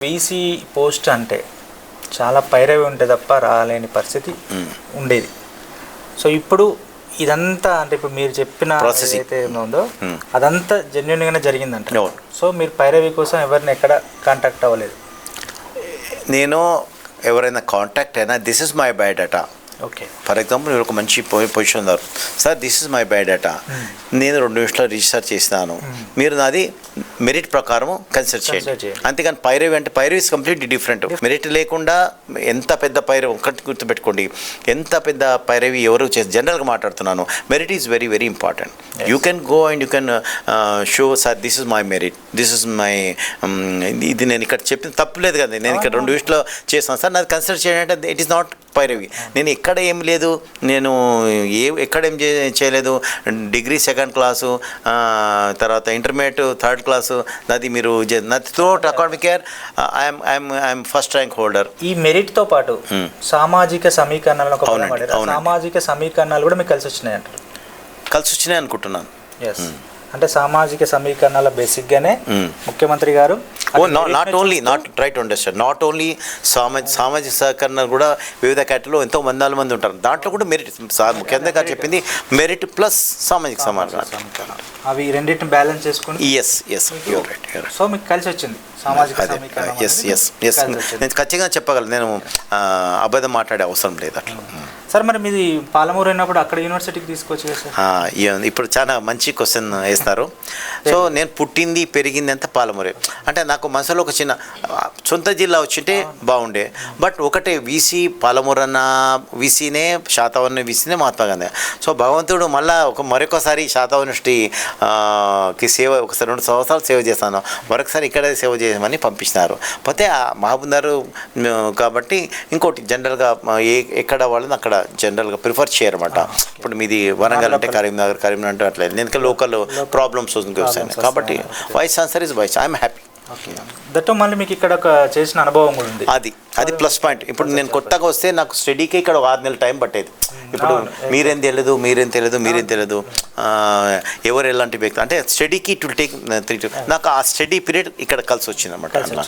VC post అంటే చాలా పైరవి ఉంటే తప్ప రాలేని పరిస్థితి ఉండేది సో ఇప్పుడు ఇదంతా అంటే ఇప్పుడు మీరు చెప్పిన. ఏదైతే ఉందో Hmm. అదంతా జెన్యున్ గానే జరిగిందంట. సో మీరు పైరవి కోసం ఎవరిని ఎక్కడ కాంటాక్ట్ అవ్వలేదు నేను ఎవరైనా కాంటాక్ట్ అయినా this is my biodata okay for example మీరు ఒక మంచి పొజిషన్ ఉన్నారు. Sir this is my biodata నేను రెండు నిమిషాలు రీసెర్చ్ చేసినాను. మీరు నాది మెరిట్ ప్రకారం కన్సిడర్ చేయండి. అంతేగాని పైరవి అంటే పైరవి ఇస్ కంప్లీట్లీ డిఫరెంట్ మెరిట్ లేకుండా ఎంత పెద్ద పైరవి ఒకటి గుర్తుపెట్టుకోండి. ఎంత పెద్ద పైరవి ఎవరు చేసి జనరల్గా మాట్లాడుతున్నాను. Merit is very very important you can go and you can show sir this is my merit this is my ఇది నేను ఇక్కడ చెప్పిన తప్పులేదు కదా నేను ఇక్కడ రెండు విషయంలో చేస్తాను సార్ నాది కన్సిడర్ చేయండి అంటే ఇట్ ఈస్ నాట్ పైరవి. నేను ఎక్కడ ఏం లేదు నేను ఏ ఎక్కడ ఏం చే- చేయలేదు. డిగ్రీ సెకండ్ క్లాసు తర్వాత ఇంటర్మీడియట్ థర్డ్ క్లాసు నాది మీరు నాది throughout academic year I'm I'm I'm first rank holder ఈ మెరిట్తో పాటు Hmm. సామాజిక అవునండి. సామాజిక సమీకరణాలు కూడా మీకు కలిసి వచ్చినాయి అంటారు కలిసి వచ్చినాయి అనుకుంటున్నాను. ఎస్ అంటే సామాజిక సమీకరణాల బేసిక్ గానే Hmm. ముఖ్యమంత్రి గారు not only not try to understand not only సామాజిక సామాజిక సహకరణ కూడా వివిధ కేటలో ఎంతో వందల మంది ఉంటారు. దాంట్లో కూడా మెరిట్ ముఖ్యంగా గారు చెప్పింది మెరిట్ ప్లస్ సామాజిక సమాజం సమీకరణాలు. అవి రెండింటిని బ్యాలెన్స్ చేసుకుని yes yes you're right so మీకు కలిసి వచ్చింది. సమీకరణం ఎస్ ఎస్. నేను ఖచ్చితంగా చెప్పగలను. నేను అబద్ధం మాట్లాడే అవసరం లేదు అట్లా. సార్ మరి మీది పాలమూరు అయినప్పుడు అక్కడ యూనివర్సిటీకి ఈ- ఇప్పుడు చాలా మంచి క్వశ్చన్ వేస్తారు. సో నేను పుట్టింది పెరిగింది అంతా పాలమూరే. అంటే నాకు మనసులో ఒక చిన్న సొంత జిల్లా వచ్చింటే బాగుండే. బట్ ఒకటే వీసీ పాలమూరు అన్న వీసీనే శాతవన్న వీసీనే మహాత్మా గాంధీ. సో భగవంతుడు మళ్ళా ఒక మరొకసారి శాతవ యూనివర్సిటీ ఆ, కి సేవ ఒకసారి రెండు సంవత్సరాలు సేవ చేస్తాను. మరొకసారి ఇక్కడే సేవ చేయమని పంపించినారు పోతే ఆ మహబూబ్నగర్ కాబట్టి ఇంకోటి జనరల్గా ఏ ఎక్కడ వాళ్ళని అక్కడ జనరల్గా ప్రిఫర్ చేయరన్నమాట. ఇప్పుడు మీది వరంగల్ అంటే కరీంనగర్ కరీంనగర్ అంటే అట్లా. ఎందుకంటే లోకల్ ప్రాబ్లమ్స్ వస్తాయి. కాబట్టి wise answer is wise I'm happy okay. That మళ్ళీ మీకు ఇక్కడ ఒక చేసిన అనుభవం కూడా ఉంది. అది అది ప్లస్ పాయింట్ ఇప్పుడు నేను కొత్తగా వస్తే నాకు స్టడీకి ఇక్కడ ఒక ఆరు నెలల టైం పట్టేది. ఇప్పుడు అవును. మీరేం తెలియదు మీరేం తెలియదు మీరేం తెలియదు. ఎవరు ఎలాంటి వ్యక్తి? అంటే స్టడీకి టు టేక్ త్రీ నాకు ఆ స్టడీ పీరియడ్ ఇక్కడ కలిసి వచ్చింది. అనమాట.